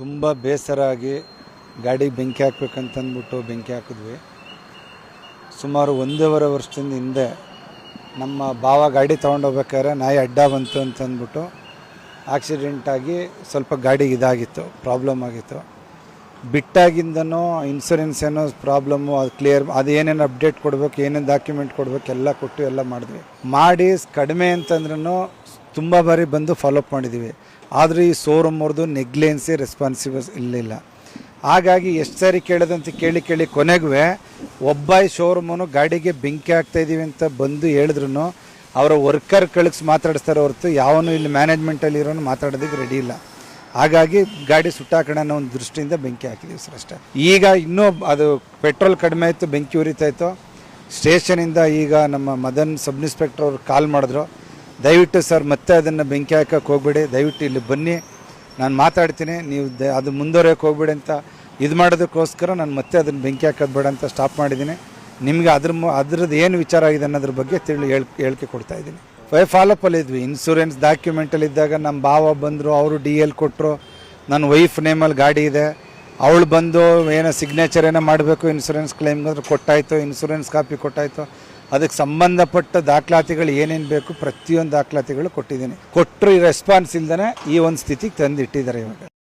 ತುಂಬ ಬೇಸರ ಆಗಿ ಗಾಡಿಗೆ ಬೆಂಕಿ ಹಾಕ್ಬೇಕಂತಂದ್ಬಿಟ್ಟು ಬೆಂಕಿ ಹಾಕಿದ್ವಿ. ಸುಮಾರು ಒಂದೂವರೆ ವರ್ಷದಿಂದ ಹಿಂದೆ ನಮ್ಮ ಭಾವ ಗಾಡಿ ತೊಗೊಂಡೋಗ್ಬೇಕಾದ್ರೆ ನಾಯಿ ಅಡ್ಡ ಬಂತು ಅಂತಂದ್ಬಿಟ್ಟು ಆಕ್ಸಿಡೆಂಟಾಗಿ ಸ್ವಲ್ಪ ಗಾಡಿಗೆ ಇದಾಗಿತ್ತು ಪ್ರಾಬ್ಲಮ್ ಆಗಿತ್ತು. ಬಿಟ್ಟಾಗಿಂದನೂ ಇನ್ಸೂರೆನ್ಸ್ ಏನೋ ಪ್ರಾಬ್ಲಮ್ಮು ಅದು ಕ್ಲಿಯರ್ ಅದು ಏನೇನು ಅಪ್ಡೇಟ್ ಕೊಡಬೇಕು, ಏನೇನು ಡಾಕ್ಯುಮೆಂಟ್ ಕೊಡಬೇಕು, ಎಲ್ಲ ಕೊಟ್ಟು ಎಲ್ಲ ಮಾಡಿದ್ವಿ. ಮಾಡಿ ಕಡಿಮೆ ಅಂತಂದ್ರೂ ತುಂಬ ಬಾರಿ ಬಂದು ಫಾಲೋಅಪ್ ಮಾಡಿದ್ದೀವಿ ಆದರೆ ಈ ಶೋರೂಮ್ ಅವ್ರದ್ದು ನೆಗ್ಲೆನ್ಸಿ ರೆಸ್ಪಾನ್ಸಿಬಲ್ ಇರಲಿಲ್ಲ. ಹಾಗಾಗಿ ಎಷ್ಟು ಸಾರಿ ಕೇಳೋದಂತ ಕೇಳಿ ಕೇಳಿ ಕೊನೆಗೂ ಒಬ್ಬ ಶೋರೂಮನ್ನು ಗಾಡಿಗೆ ಬೆಂಕಿ ಹಾಕ್ತಾ ಇದೀವಿ ಅಂತ ಬಂದು ಹೇಳಿದ್ರು ಅವರ ವರ್ಕರ್ ಕಳಿಸಿ ಮಾತಾಡಿಸ್ತಾರೆ ಹೊರತು ಯಾವನು ಇಲ್ಲಿ ಮ್ಯಾನೇಜ್ಮೆಂಟಲ್ಲಿ ಇರೋನು ಮಾತಾಡೋದಕ್ಕೆ ರೆಡಿ ಇಲ್ಲ. ಹಾಗಾಗಿ ಗಾಡಿ ಸುಟ್ಟಾಕೋಣ ಅನ್ನೋ ಒಂದು ದೃಷ್ಟಿಯಿಂದ ಬೆಂಕಿ ಹಾಕಿದ್ದೀವಿ ಸರ್ ಅಷ್ಟೇ. ಈಗ ಇನ್ನೂ ಅದು ಪೆಟ್ರೋಲ್ ಕಡಿಮೆ ಆಯಿತು, ಬೆಂಕಿ ಉರಿತಾಯಿತ್ತು ಸ್ಟೇಷನಿಂದ ಈಗ ನಮ್ಮ ಮದನ್ ಸಬ್ ಇನ್ಸ್ಪೆಕ್ಟರ್ ಅವ್ರು ಕಾಲ್ ಮಾಡಿದ್ರು. ದಯವಿಟ್ಟು ಸರ್, ಮತ್ತೆ ಅದನ್ನು ಬೆಂಕಿ ಹಾಕಕ್ಕೆ ಹೋಗ್ಬೇಡಿ. ದಯವಿಟ್ಟು ಇಲ್ಲಿ ಬನ್ನಿ. ನಾನು ಮಾತಾಡ್ತೀನಿ. ನೀವು ದ, ಅದು ಮುಂದುವರೆಯೋಕೆ ಹೋಗ್ಬೇಡಿ ಅಂತ. ಇದು ಮಾಡೋದಕ್ಕೋಸ್ಕರ ನಾನು ಮತ್ತೆ ಅದನ್ನು ಬೆಂಕಿ ಹಾಕೋದು ಬೇಡ ಅಂತ ಸ್ಟಾಪ್ ಮಾಡಿದ್ದೀನಿ. ನಿಮಗೆ ಅದ್ರ ಅದ್ರದ್ದು ಏನು ವಿಚಾರ ಆಗಿದೆ ಅನ್ನೋದ್ರ ಬಗ್ಗೆ ತಿಳಿ ಹೇಳ್, ಹೇಳಿಕೆ ಕೊಡ್ತಾ ಇದ್ದೀನಿ. ಫೈ ಫಾಲೋಪಲ್ಲಿ ಇದ್ವಿ. ಇನ್ಸೂರೆನ್ಸ್ ಡಾಕ್ಯುಮೆಂಟಲ್ಲಿ ಇದ್ದಾಗ ನಮ್ಮ ಭಾವ ಬಂದರು, ಅವರು ಡಿ ಎಲ್ ಕೊಟ್ಟರು ನನ್ನ ವೈಫ್ ನೇಮಲ್ಲಿ ಗಾಡಿ ಇದೆ. ಅವಳು ಬಂದು ಏನೋ ಸಿಗ್ನೇಚರ್ ಏನೋ ಮಾಡಬೇಕು ಇನ್ಸೂರೆನ್ಸ್ ಕ್ಲೈಮ್ ಅಂದ್ರೆ ಕೊಟ್ಟಾಯಿತು. Insurance copy ಕೊಟ್ಟಾಯಿತು. ಅದಕ್ಕೆ ಸಂಬಂಧಪಟ್ಟ ದಾಖಲಾತಿಗಳು ಏನೇನು ಬೇಕು ಪ್ರತಿಯೊಂದು ದಾಖಲಾತಿಗಳು ಕೊಟ್ಟಿದ್ದೀನಿ. ಕೊಟ್ಟರು ರೆಸ್ಪಾನ್ಸ್ ಇಲ್ದೇ ಈ ಒಂದು ಸ್ಥಿತಿಗೆ ತಂದಿಟ್ಟಿದ್ದಾರೆ ಇವಾಗ.